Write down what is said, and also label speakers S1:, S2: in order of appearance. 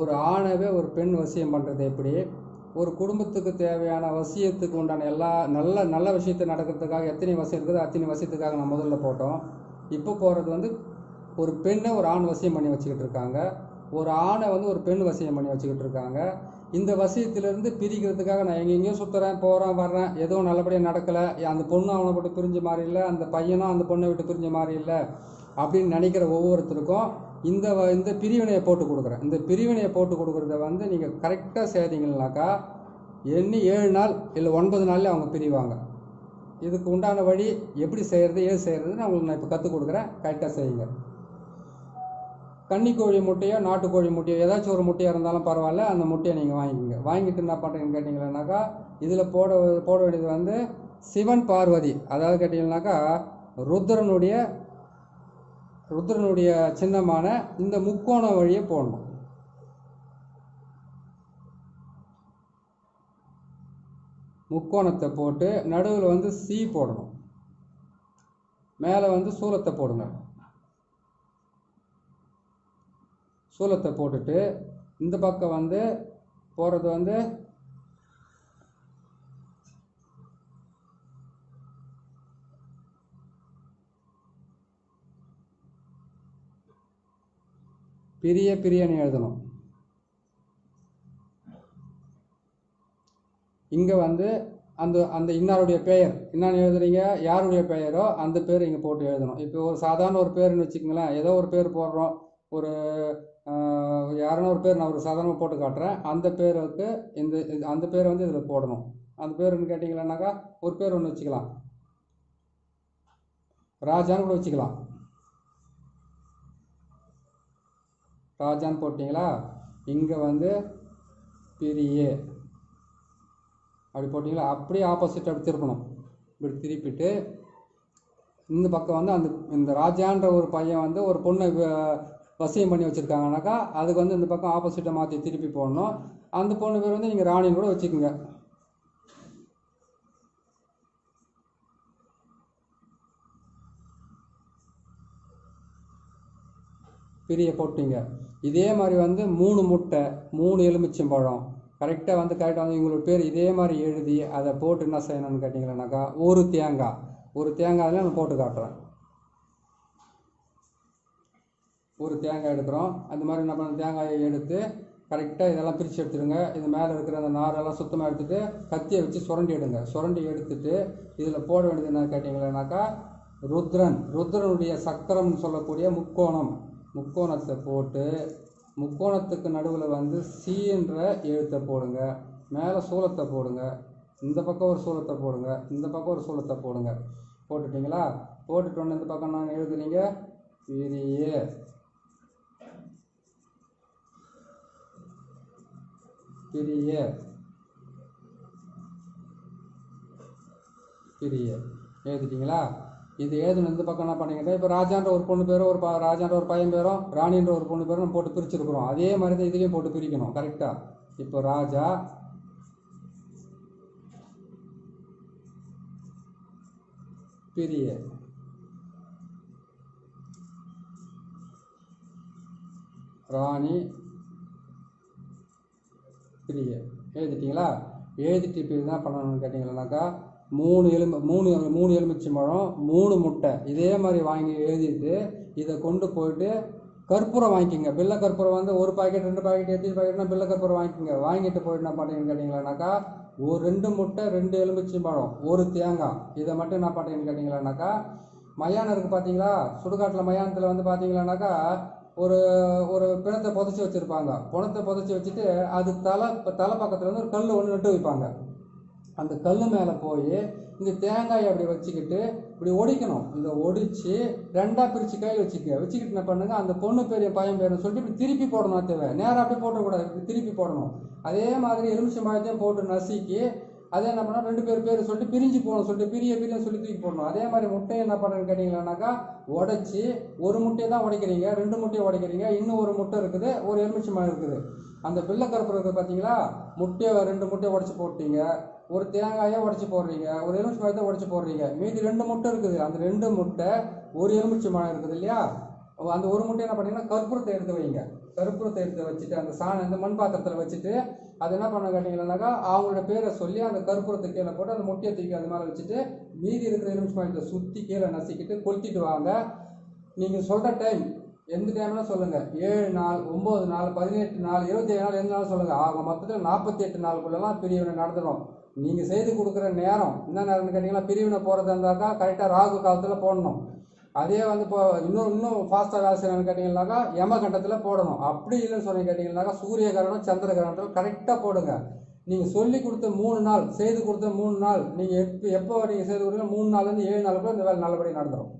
S1: ஒரு ஆணவே ஒரு பெண் வசியம் பண்ணுறது எப்படி? ஒரு குடும்பத்துக்கு தேவையான வசியத்துக்கு உண்டான எல்லா நல்ல நல்ல விஷயத்தை நடக்கிறதுக்காக எத்தனை வசியம் இருக்குதோ அத்தனை வசியத்துக்காக நான் முதல்ல போட்டோம். இப்போ போகிறது வந்து ஒரு பெண்ணை ஒரு ஆண் வசியம் பண்ணி வச்சுக்கிட்டு இருக்காங்க. ஒரு ஆணை வந்து ஒரு பெண் வசியம் பண்ணி வச்சுக்கிட்டு இருக்காங்க. இந்த வசியத்திலிருந்து பிரிக்கிறதுக்காக நான் எங்கெங்கேயோ சுற்றுறேன் போகிறேன் வர்றேன். எதுவும் நல்லபடியாக நடக்கலை. அந்த பொண்ணு அவனை விட்டு பிரிஞ்ச மாதிரி இல்லை. அந்த பையனும் அந்த பொண்ணை விட்டு பிரிஞ்ச மாதிரி இல்லை. அப்படின்னு நினைக்கிற ஒவ்வொருத்தருக்கும் இந்த வ- இந்த பிரிவினையை போட்டு கொடுக்குறேன். இந்த பிரிவினையை போட்டு கொடுக்குறத வந்து நீங்கள் கரெக்டாக செய்தீங்கன்னாக்கா எண்ணி ஏழு நாள் இல்லை ஒன்பது நாள்ல அவங்க பிரிவாங்க. இதுக்கு உண்டான வழி எப்படி செய்கிறது ஏது செய்கிறதுன்னு உங்களுக்கு நான் இப்போ கற்றுக் கொடுக்குறேன். கரெக்டாக செய்யுங்க. கன்னிக்கோழி முட்டையோ நாட்டுக்கோழி முட்டையோ ஏதாச்சும் ஒரு முட்டையாக இருந்தாலும் பரவாயில்ல அந்த முட்டையை நீங்கள் வாங்கிக்கோங்க. வாங்கிட்டு என்ன பண்ணுறீங்கன்னு கேட்டிங்கன்னாக்கா இதில் போட போட வேண்டியது வந்து சிவன் பார்வதி. அதாவது கேட்டிங்கன்னாக்கா ருத்ரனுடைய ருத்ரனுடைய சின்னமான இந்த முக்கோண வழியை போடணும். முக்கோணத்தை போட்டு நடுவில் வந்து சி போடணும். மேலே வந்து சூலத்தை போடுங்க. சூலத்தை போட்டுட்டு இந்த பக்கம் வந்து போகிறது வந்து பெரிய பிரியாணி எழுதணும். இங்கே வந்து அந்த அந்த இன்னாருடைய பெயர். இன்னான்னு எழுதுறீங்க? யாருடைய பெயரோ அந்த பேர் இங்கே போட்டு எழுதணும். இப்போ ஒரு சாதாரண ஒரு பேருன்னு வச்சுக்கோங்களேன். ஏதோ ஒரு பேர் போடுறோம். ஒரு ஆஹ், யாருன்னா ஒரு பேர் நான் ஒரு சாதாரணமாக போட்டு காட்டுறேன். அந்த பேருக்கு இந்த இது- அந்த பேரை வந்து இதில் போடணும். அந்த பேருன்னு கேட்டிங்களான்னாக்கா ஒரு பேர் ஒன்று வச்சுக்கலாம். ராஜான்னு கூட வச்சுக்கலாம். ராஜான்னு போட்டிங்களா? இங்கே வந்து பிரியே. அப்படி போட்டிங்களா? அப்படியே ஆப்போசிட் அப்படி திருப்பணும். இப்படி திருப்பிட்டு இந்த பக்கம் வந்து அந்த இந்த ராஜான்ற ஒரு பையன் வந்து ஒரு பொண்ணை வசியம் பண்ணி வச்சுருக்காங்கனாக்கா அதுக்கு வந்து இந்த பக்கம் ஆப்போசிட்டை மாற்றி திருப்பி போடணும். அந்த பொண்ணு பேர் வந்து நீங்கள் ராணின்னு கூட வச்சுக்கோங்க. பிரிய போட்டீங்க. இதே மாதிரி வந்து மூணு முட்டை மூணு எலுமிச்சம்பழம் கரெக்டாக வந்து கரெக்டாக வந்து இவங்களோட பேர் இதே மாதிரி எழுதி அதை போட்டு என்ன செய்யணும்னு கேட்டிங்கன்னாக்கா ஒரு தேங்காய். ஒரு தேங்காயில் நான் போட்டு காட்டுறேன். ஒரு தேங்காய் எடுக்கிறோம். அந்த மாதிரி என்ன பண்ண தேங்காயை எடுத்து கரெக்டாக இதெல்லாம் பிரித்து எடுத்துடுங்க. இது மேலே இருக்கிற அந்த நாரெல்லாம் சுத்தமாக எடுத்துட்டு கத்தியை வச்சு சுரண்டி எடுங்க. சுரண்டி எடுத்துட்டு இதில் போட வேண்டியது என்ன கேட்டிங்களேனாக்கா ருத்ரன். ருத்ரனுடைய சக்கரம்னு சொல்லக்கூடிய முக்கோணம். முக்கோணத்தை போட்டு முக்கோணத்துக்கு நடுவில் வந்து சீன்ற எழுத்தை போடுங்க. மேலே சூலத்தை போடுங்க. இந்த பக்கம் ஒரு சூலத்தை போடுங்க. இந்த பக்கம் ஒரு சூலத்தை போடுங்க. போட்டுட்டிங்களா? போட்டுட்டோன்னு இந்த பக்கம் நான் எழுதுறீங்க பிரிய பிரிய பிரிய. எழுதிட்டீங்களா? இது எழுதுன இந்த பக்கம் என்ன பண்ணீங்கன்னா இப்போ ராஜான்ற ஒரு பொண்ணு பேரும் ஒரு ப- ராஜான்ற ஒரு பையன் பேரும் ராணின்ற ஒரு பொண்ணு பேரும் நம்ம போட்டு பிரிச்சிருக்கிறோம். அதே மாதிரி தான் இதுலேயும் போட்டு பிரிக்கணும் கரெக்டாக இப்போ ராஜா பிரிய. ராணி பிரிய. எழுதிட்டீங்களா? எழுதிட்டு இப்போ என்ன பண்ணணும்னு கேட்டிங்கன்னாக்கா மூணு எலும்பு மூணு மூணு எலுமிச்சம்பழம் மூணு முட்டை. இதே மாதிரி வாங்கி எழுதிட்டு இதை கொண்டு போயிட்டு கற்பூரம் வாங்கிக்கோங்க. பில்ல கற்பூரம் வந்து ஒரு பாக்கெட் ரெண்டு பாக்கெட் எத்தனை பாக்கெட்னா பில்ல கற்பூரம் வாங்கிக்கோங்க. வாங்கிட்டு போயிட்டு என்ன பண்ணுறீங்கன்னு கேட்டிங்களானாக்கா ஒரு ரெண்டு முட்டை ரெண்டு எலுமிச்சம்பழம் ஒரு தேங்காய். இதை மட்டும் என்ன பண்ணுறீங்கன்னு கேட்டிங்களானாக்கா மயானம் இருக்குது பார்த்தீங்களா? சுடுகாட்டில் மயானத்தில் வந்து பார்த்தீங்களானாக்கா ஒரு ஒரு பிணத்தை புதைச்சி வச்சுருப்பாங்க. பிணத்தை புதைச்சி வச்சுட்டு அது தலை தலை பக்கத்தில் வந்து ஒரு கல் ஒன்று நட்டு வைப்பாங்க. அந்த கல் மேலே போய் இந்த தேங்காயை அப்படி வச்சுக்கிட்டு இப்படி ஒடிக்கணும். இதை ஒடிச்சு ரெண்டாக பிரித்து கையில் வச்சுக்க. வச்சுக்கிட்டு என்ன பண்ணுங்க அந்த பொண்ணு பெரிய பையன் பேருன்னு சொல்லிட்டு இப்படி திருப்பி போடணும் தேவை நேராக அப்படியே போட்டக்கூடாது திருப்பி போடணும். அதே மாதிரி எலுமிச்சம்பழத்தையும் போட்டு நசுக்கி அதே என்ன பண்ணா ரெண்டு பேர் பேர் சொல்லிட்டு பிரிஞ்சு போகணும். சொல்லிட்டு பிரிய பிரிய சொல்லி தூக்கி போடணும். அதே மாதிரி முட்டையை என்ன பண்ணுறேன்னு கேட்டிங்களானாக்கா உடைச்சி ஒரு முட்டையை தான் உடைக்கிறீங்க. ரெண்டு முட்டையை உடைக்கிறீங்க. இன்னும் ஒரு முட்டை இருக்குது. ஒரு எலுமிச்சம்பழம் இருக்குது. அந்த பிள்ளை இருக்குது பார்த்தீங்களா முட்டையை ரெண்டு முட்டையை உடைச்சி போட்டீங்க. ஒரு தேங்காயை உடைச்சி போடுறீங்க. ஒரு எலுமிச்சம்பழத்தை உடைச்சி போடுறீங்க. மீதி ரெண்டு முட்டை இருக்குது. அந்த ரெண்டு முட்டை ஒரு எலுமிச்சம்பழம் இருக்குது இல்லையா? அந்த ஒரு முட்டை என்ன பண்ணீங்கன்னா கற்பூரத்தை எடுத்து வைங்க. கற்பூரத்தை எடுத்து வச்சுட்டு அந்த சாணம் இந்த மண் பாத்திரத்தில் வச்சுட்டு அது என்ன பண்ண கேட்டிங்கன்னாக்கா அவங்களோட பேரை சொல்லி அந்த கற்பூரத்தை கீழே போட்டு அந்த முட்டையை தூக்கி அது மேலே வச்சுட்டு மீதி இருக்கிற எலுமிச்சு பழத்தை சுற்றி கீழே நசுக்கிட்டு கொளுத்திட்டு வாங்க. நீங்கள் சொல்கிற டைம் எந்த டைம்னா சொல்லுங்கள் ஏழு நாள் ஒம்பது நாள் பதினெட்டு நாள் இருபத்தி ஏழு நாள் எந்த நாள் சொல்லுங்கள் ஆக மொத்தத்தில் நாற்பத்தி எட்டு நாளுக்குள்ளெல்லாம் பிரிவினை நடந்துடும் நீங்கள் செய்து கொடுக்குற நேரம் என்ன நேரம்னு கேட்டிங்கன்னா பிரிவினை போகிறதா இருந்தாக்கா கரெக்டாக ராகு காலத்தில் போடணும். அதே வந்து இப்போ இன்னும் இன்னும் ஃபாஸ்ட்டாக வேலை செய்யணும்னு கேட்டிங்கன்னாக்கா யமகண்டத்தில் போடணும். அப்படி இல்லைன்னு சொல்லி கேட்டிங்கன்னாக்கா சூரிய கிரகணம் சந்திர கிரகணத்தில் கரெக்டாக போடுங்க. நீங்கள் சொல்லி கொடுத்த மூணு நாள் செய்து கொடுத்த மூணு நாள் நீங்கள் எப்போ எப்போ நீங்கள் செய்து கொடுத்தீங்கன்னா மூணு நாள்லேருந்து ஏழு நாளுக்குள்ள இந்த வேலை நல்லபடியாக நடந்துடும்